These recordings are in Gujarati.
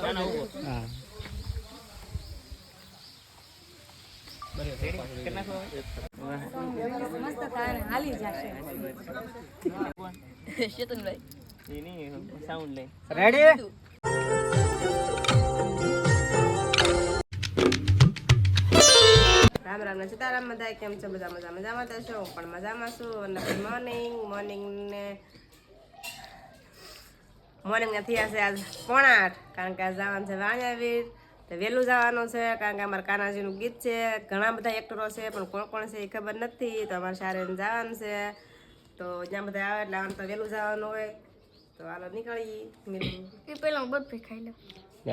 હા રામ રામ સીતારામ બધા કેમ છો? બધા મજા મજામાં છો? હું પણ મજામાં છું. અને મોર્નિંગ મોર્નિંગ ને મોર્નિંગ ને થયા છે આજ પોણા આઠ કારણ કે આજ જવાનું છે વાણિયાવીર તો વહેલું જવાનું છે કારણ કે અમારા કાનાજીનું ગીત છે. ઘણા બધા એક્ટરો છે પણ કોણ કોણ છે એ ખબર નથી. તો અમારે સારે જવાનું છે. તો જ્યાં બધા આવે એટલે આમ તો વહેલું જવાનું હોય. તો હાલો નીકળી પેલા હું બરફી ખાઈ લઉં.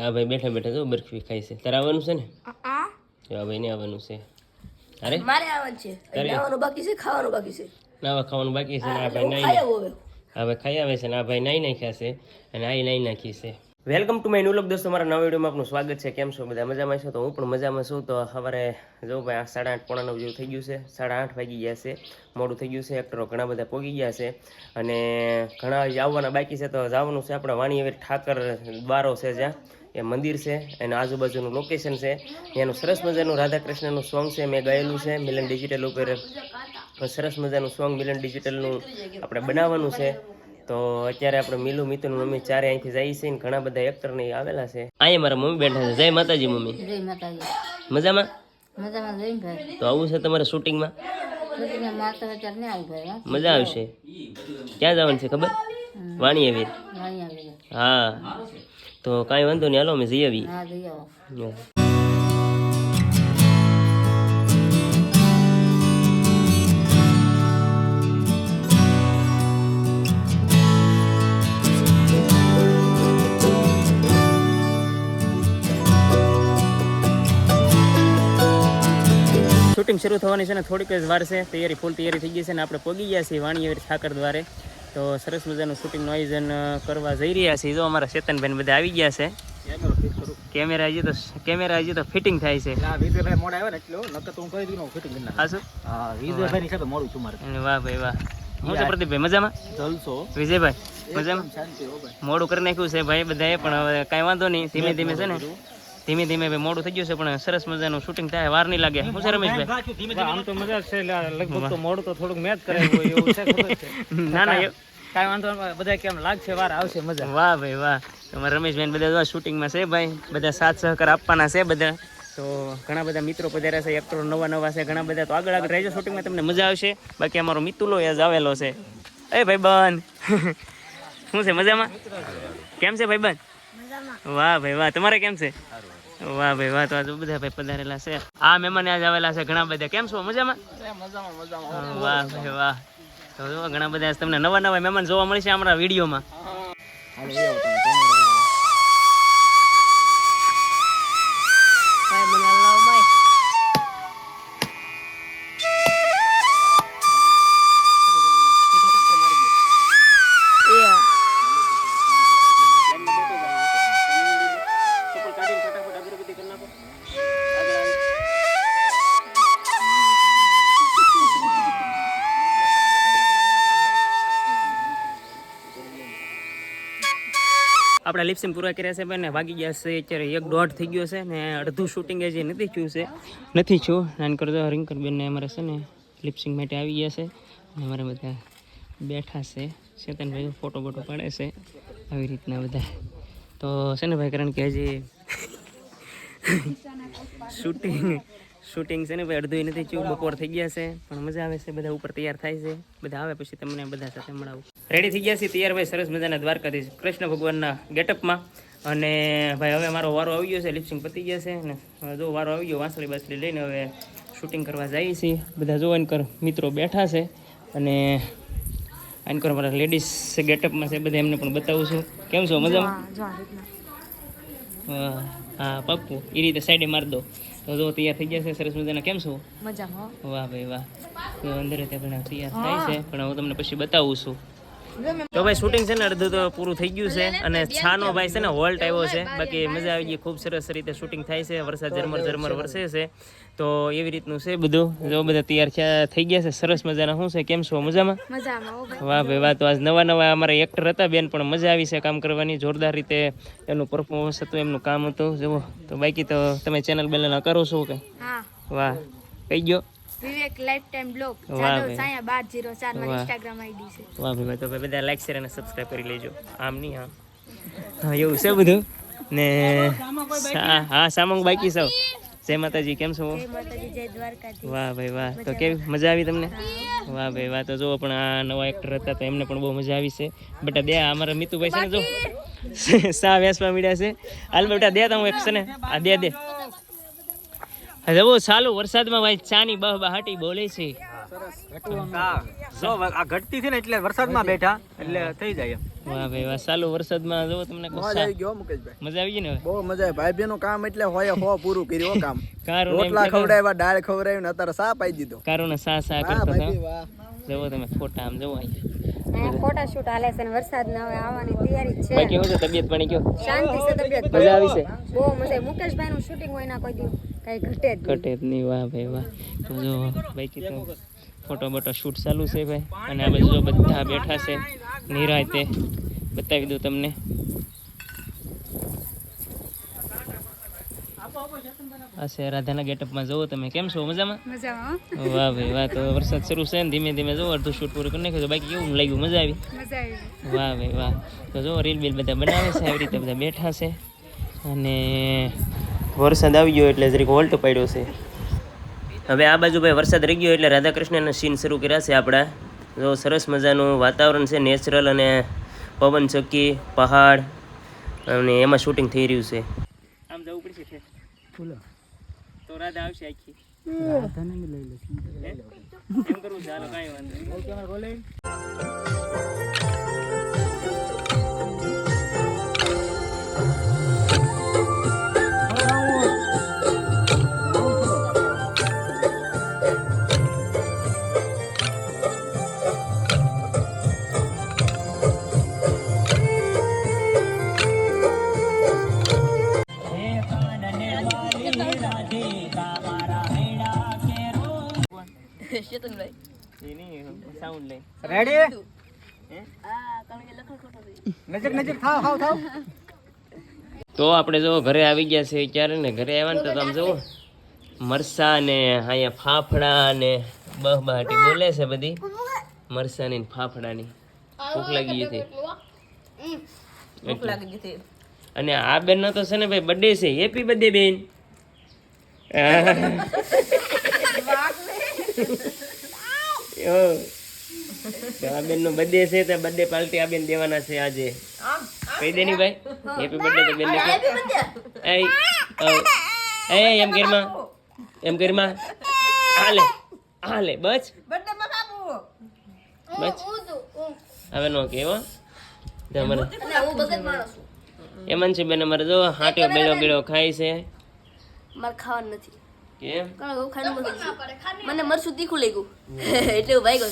આ ભાઈ બેઠા બેઠા જો બરફી ખાઈ છે. તારે આવવાનું છે ને? આ? ભાઈ ને આવવાનું છે. અરે મારે આવવાનું છે. ખાવાનું બાકી છે ખાવાનું બાકી છે. નાવા ખાવાનું બાકી છે ને આ ભાઈ આવું હવે ખાઈ આવે છે ને આ ભાઈ નાઈ નાખ્યા છે અને આ નાઈ નાખી છે. Welcome to my new lock દોસ્તો, મારા નવા વિડીયોમાં આપનું સ્વાગત છે. કેમ છો? બધા મજામાં છો? તો હું પણ મજામાં છું. તો સવારે જો ભાઈ આ સાડા આઠ પોણા નવ જેવું થઈ ગયું છે. સાડા આઠ વાગી ગયા છે. મોડું થઈ ગયું છે. એક્ટરો ઘણા બધા પોગી ગયા છે. અને ઘણા આવવાના બાકી છે. તો જવાનું છે આપણે વાણીએ ઠાકર દ્વારો છે જ્યાં. એ મંદિર છે એના આજુબાજુનું લોકેશન છે. એનું સરસ મજાનું રાધા કૃષ્ણનું સોંગ છે. મેં ગાયેલું છે. મિલન ડિજિટલ ઉપર સરસ મજાનું સોંગ મિલન ડિજિટલનું આપણે બનાવવાનું છે. તો અત્યારે આપણે મિલુ મિતુન મમ્મી ચારે અહીંથી જાય છે ને ઘણા બધા એક્ટર ને આવેલા છે. અહીંયા મારા મમ્મી બેઠા છે. જય માતાજી મમ્મી. જય માતાજી. મજામાં? મજામાં જય ભાઈ. તો આવું છે તમારે શૂટિંગમાં માતા મજા આવશે. ક્યાં જવાનું છે ખબર? વાણી આવી હા. તો કાંઈ વાંધો નહીં. હાલો અમે જઈ આવી. શૂટિંગ શરૂ થવાની છે ને થોડીક જ વાર છે. તૈયારી ફૂલ તૈયારી થઈ ગઈ છે ને આપણે પગી ગયા છીએ વાણીએ ઠાકર દ્વારે. તો સરસ મજાનું શૂટિંગનું આયોજન કરવા જઈ રહ્યા છીએ. જો અમારા ચેતનભાઈ બધા આવી ગયા છે. કેમેરા હજી તો કેમેરા હજી તો ફિટિંગ થાય છે. હા વિજયભાઈ મોડા આવ્યા ને એટલે નકર તો હું કરી દીધું ફિટિંગ કરી હા શું? હા વિજયભાઈ ની સાથે મોડું છું મારે. વાહ ભાઈ વાહ. હું છે પ્રદીપભાઈ મજામાં? જલસો. વિજયભાઈ મજામાં? મોડું કરી નાખ્યું છે ભાઈ બધાએ પણ હવે કાંઈ વાંધો નહીં. ધીમે ધીમે છે ને ધીમે ધીમે ભાઈ મોડું થઈ ગયું છે પણ સરસ મજાનું શૂટિંગ થાય. વાર નહીં લાગે. હું છે રમેશભાઈ? આમ તો મજા છે લગભગ તો મોડું તો થોડુંક મેચ કરે એવું છે ના ના કાંઈ વાંધો નહીં, બધા કેમ લાગશે વાર આવશે મજા? વાહ ભાઈ વાહ. તમારા રમેશભાઈ બધા શૂટિંગમાં છે ભાઈ. બધા સાથ સહકાર આપવાના છે બધા. તો ઘણા બધા મિત્રો પધાર્યા છે એક્ટરો નવા નવા છે ઘણા બધા તો આગળ આગળ રહેજો શૂટિંગમાં તમને મજા આવશે. બાકી અમારો મિતુલો જ આવેલો છે. એ ભાઈ બન શું છે મજામાં? કેમ છે ભાઈ બન વાહ ભાઈ વાહ. તમારે કેમ છે? વાહ ભાઈ વાહ તો આજે બધા ભાઈ પધારેલા છે. આ મહેમાન આજ આવેલા છે ઘણા બધા. કેમ છો? મજામાં? વાહ ભાઈ વાહ. તો ઘણા બધા તમને નવા નવા મહેમાન જોવા મળશે અમારા વિડીયોમાં. આપણા લિપસિંગ પૂરા કર્યા છે ભાઈ ને વાગી ગયા છે અત્યારે એક દોઢ થઈ ગયો છે ને અડધું શૂટિંગ હજી નથી થયું છે. નથી છું નાન કરતો રિંકરબેનને અમારે છે ને લિપસિંગ માટે આવી ગયા છે. અને અમારે બધા બેઠા છે. ચેતનભાઈ ફોટો બોટો પાડે છે. આવી રીતના બધા. તો છે ને ભાઈ, કારણ કે હજી શૂટિંગ શૂટિંગ છે ને ભાઈ અડધું નથી થયું બપોર થઈ ગયા છે. પણ મજા આવે છે બધા ઉપર તૈયાર થાય છે. બધા આવે પછી તમને બધા સાથે મળાવું. રેડી થઈ ગયા છે તૈયાર ભાઈ સરસ મજાના દ્વારકાધીશ. કૃષ્ણ ભગવાનના ગેટઅપમાં. અને ભાઈ હવે મારો વારો આવી ગયો છે લિપસિંગ પતી ગયા છે. ને જો વારો આવી ગયો વાંસળી બાસળી લઈને હવે શૂટિંગ કરવા જઈએ છીએ. બધા જો કર મિત્રો બેઠા છે. અને એનકર મારા લેડીઝ ગેટઅપમાં છે બધા એમને પણ બતાવું છું. કેમ છો મજામાં. હા પપ્પુ એ રીતે સાઈડે મારી દો. તો જો તૈયાર થઈ ગયા છે સરસ મજાના. કેમ છો? મજામાં. વાહ ભાઈ વાહ. તો અંદર તે પણ તૈયાર થાય છે પણ હું તમને પછી બતાવું છું. તો ભાઈ શૂટિંગ છે ને અડધું તો પૂરું થઈ ગયું છે અને છાનો ભાઈ છે ને હોલ્ટ આવ્યો છે. બાકી મજા આવી ગઈ. ખૂબ સરસ રીતે શૂટિંગ થાય છે. વરસાદ ઝરમર ઝરમર વરસે છે. તો એવી રીતનું છે બધું. જો બધા તૈયાર થયા થઈ ગયા છે. સરસ મજાના. શું છે? કેમ છો? મજામાં? વાહ ભાઈ વાહ. તો આજ નવા નવા અમારા એક્ટર હતા. બેન પણ મજા આવી છે કામ કરવાની. જોરદાર રીતે એનું પરફોર્મન્સ હતું એમનું કામ હતું. જુઓ. તો બાકી તો તમે ચેનલ બેનલ કરો છો કે? વાહ. કહી ગયો Vivek life time blog Jadav સાયા બાર જીરો ચાર મારી ઇન્સ્ટાગ્રામ આઈડી છે. વાહ ભાઈ તો બધા લાઈક શેર અને સબસ્ક્રાઇબ કરી લેજો. આમ નહીં આમ. હા એવું છે બધું? ને હા સામંગ બાકી સૌ જય માતાજી કેમ છો? માતાજી જય દ્વારકાથી વાહ ભાઈ વાહ. તો કેવી મજા આવી તમને? વાહ ભાઈ વાહ. તો જો પણ આ નવા એક્ટર હતા તો એમને પણ બહુ મજા આવી છે. બટા આ અમારા મિતુભાઈ છે ને જો સા વેસવા મળ્યા છે. હાલ બેટા દે તો હું એક છે ને. આ દે દે. બહુ ચાલુ વરસાદમાં ભાઈ ચાની બહ બહાટી બોલે છે. જો આ ઘટતી છે ને એટલે વરસાદમાં બેઠા એટલે થઈ જાય વાહ ભાઈ વાહ ચાલુ વરસાદમાં જો તમને મજા આવી ગયો મુકેશભાઈ મજા આવી ગઈ ને બહુ મજા આવી. ભાઈ બેનો કામ એટલે હોય હો પૂરું કર્યું કામ. રોટલા ખવડાવ્યા દાળ ખવડાવી ને અત્યારે સા પાઈ દીધો. કારો સા સા વાહ કરતા જવો તમે ફોટા આમ જવો અહીંયા. ફોટા શૂટ હાલે છે વરસાદ ના હવે આવવાની તૈયારી છે. કેવું છે તબિયત પાણી કેવું શાંતિ છે તબિયત? મજા આવી છે? બહુ મજા મુકેશભાઈ નું શૂટિંગ હોય ના કોઈ દી કઈ ઘટે જ ઘટે જ નહીં વાહ ભાઈ વાહ. તો જો બાકી તો ફોટો બોટો શૂટ ચાલુ છે ભાઈ. અને આ બધું જો બધા બેઠા છે નિરાતે બતાવી દઉં તમને. આ છે રાધાના ગેટઅપમાં જુઓ તમે. કેમ છો? મજામાં? મજામાં વાહ ભાઈ વાહ. તો વરસાદ શરૂ છે ને ધીમે ધીમે જો અડધું શૂટ પૂરું કરી નાખ્યું બાકી કેવું લાગ્યું? મજા આવી? મજા આવી. વાહ ભાઈ વાહ. તો જો રીલ બીલ બધા બનાવે છે આવી રીતે બધા બેઠા છે. અને વરસાદ આવી ગયો એટલે જરીક વોલ્ટ પડ્યો છે. હવે આ બાજુ ભાઈ વરસાદ રહી ગયો એટલે રાધાકૃષ્ણના સીન શરૂ કર્યા છે આપણા. જો સરસ મજાનું વાતાવરણ છે નેચરલ અને પવન ચક્કી પહાડ અને એમાં શૂટિંગ થઈ રહ્યું છે. આમ જવું પડશે તો રાધા આવશે આખી. એમ કરવું ચાલો કાંઈ વાંધો નહીં સાઉન્ડ લઈ રેડી નજીક નજીક થાવ થાવ થાવ તો આપણે જો ઘરે આવી ગયા છે ક્યારે ને ઘરે આવ્યા ને તો તમે જુઓ. મરસા ને અહીંયા ફાફડા ને બહ બહાટી બોલે છે બધી. મરસાની ને ફાફડાની. ભૂખ લાગી હતી. એટલે. અને આ બેનનો તો છે ને ભાઈ બર્થડે છે. હેપી બર્થડે બેન. બેન નો બર્થડે છે તો બર્થડે પાર્ટી આ બેન દેવાના છે આજે. કહી દે ની ભાઈ. હેપી બર્થડે તો બેન ને એ એ એમ ગેરમાં એમ ગેરમાં હાલે હાલે બસ. બસ. હવે નો કેવો તમારે એમન. છે. બેન અમારે જો હાટ્યો બેલો બેલો ખાય છે. મારે ખાવાનું નથી. કેમ? મને મરસું તીખું લાગ્યું. એટલે હું ભાઈ ગયો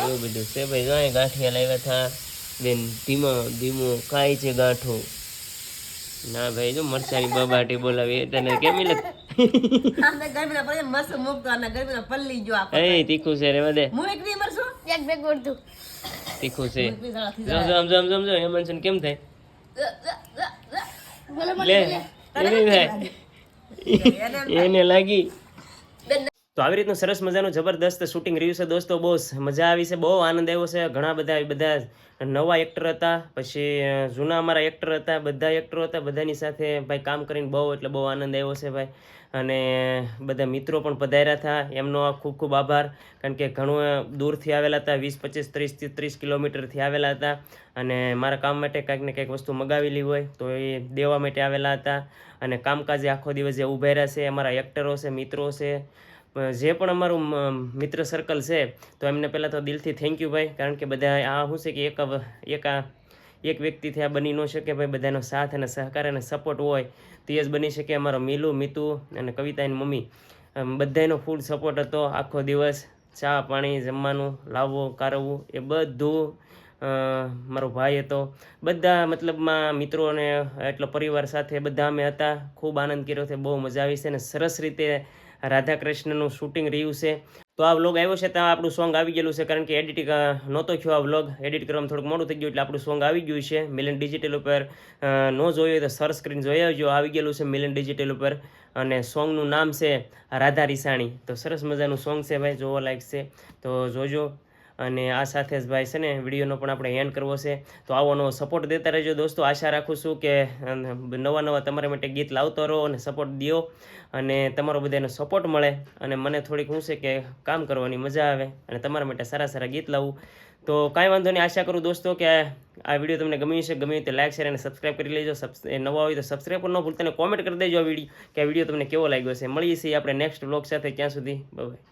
એવું બધું છે ભાઈ જો ગાંઠિયા લાવ્યા હતા બેન ધીમો ધીમો કાય છે ગાંઠો? ના ભાઈ જો મરચાની બબાટી બોલાવી એ તને કેમ મિલે એ તીખું છે રે બેગ તીખું છે. જમ જમ જમ હેમંત કેમ થાય? લે. થાય. એને લાગી તો આવી રીતનું સરસ મજાનું જબરદસ્ત શૂટિંગ રહ્યું છે દોસ્તો, બહુ મજા આવી છે, બહુ આનંદ આવ્યો છે. ઘણા બધા બધા નવા એક્ટર હતા, પછી જૂના અમારા એક્ટર હતા, બધા એક્ટરો હતા, બધાની સાથે ભાઈ કામ કરીને બહુ, એટલે બહુ આનંદ આવ્યો છે ભાઈ. અને બધા મિત્રો પણ પધાર્યા હતા, એમનો ખૂબ ખૂબ આભાર, કારણ કે ઘણું દૂરથી આવેલા હતા, વીસ, પચીસ, ત્રીસ ત્રીસ કિલોમીટરથી આવેલા હતા, અને મારા કામ માટે કાંઈક ને કંઈક વસ્તુ મગાવેલી હોય, તો એ દેવા માટે આવેલા હતા, અને કામકાજે આખો દિવસ જે રહ્યા છે, અમારા એક્ટરો છે, મિત્રો છે જે પણ અમારું મિત્ર સર્કલ છે, તો એમને પહેલાં તો દિલથી થેન્ક યુ ભાઈ, કારણ કે બધા આ શું છે કે એક એક આ, એક વ્યક્તિથી આ બની ન શકે ભાઈ, બધાનો સાથ અને સહકાર અને સપોર્ટ હોય, તે જ બની શકે અમારો મીલુ, મિતુ અને કવિતાની મમ્મી. બધાનો ફૂલ સપોર્ટ હતો, આખો દિવસ ચા, પાણી, જમવાનું, લાવવું, કારવવું, એ બધું મારો ભાઈ હતો. બધા મતલબમાં મિત્રો અને એટલો પરિવાર સાથે બધા અમે હતા, ખૂબ આનંદ કર્યો છે, બહુ મજા આવી છે અને સરસ રીતે રાધા કૃષ્ણનું શૂટિંગ રહ્યું છે. તો આ વ્લોગ આવ્યો છે, ત્યાં આપણું સોંગ આવી ગયેલું છે, કારણ કે એડિટિંગ નહોતો થયો આ વ્લોગ એડિટ કરવામાં થોડુંક મોડું થઈ ગયું એટલે આપણું સોંગ આવી ગયું છે. મિલન ડિજિટલ ઉપર ન જોયું તો સર સ્ક્રીન જોઈ આવજો. આવી ગયેલું છે મિલન ડિજિટલ ઉપર. અને સોંગનું નામ છે રાધા રિસાણી. તો સરસ મજાનું સોંગ છે ભાઈ, જોવા લાયક છે. તો જોજો. અને આ સાથે જ ભાઈ છે ને વિડીયોનો પણ આપણે એન્ડ કરવો છે. તો આવો નવો સપોર્ટ દેતા રહેજો દોસ્તો. આશા રાખું છું કે નવા નવા તમારા માટે ગીત લાવતો રહો અને સપોર્ટ દો અને તમારો બધાનો સપોર્ટ મળે અને મને થોડીક શું છે કે કામ કરવાની મજા આવે અને તમારા માટે સારા સારા ગીત લાવું. તો કાંઈ વાંધો નહીં. આશા કરું દોસ્તો કે આ વીડિયો તમને ગમ્યું છે ગમ્યું તો લાઈક શેર અને સબસ્ક્રાઈબ કરી લેજો. નવા હોય તો સબસ્ક્રાઈબ પણ ન ભૂલતા અને કોમેન્ટ કરી દેજો આ વીડિયો કે આ વીડિયો તમને કેવો લાગ્યો છે. મળીએ છીએ આપણે નેક્સ્ટ બ્લોગ સાથે. ક્યાં સુધી બાય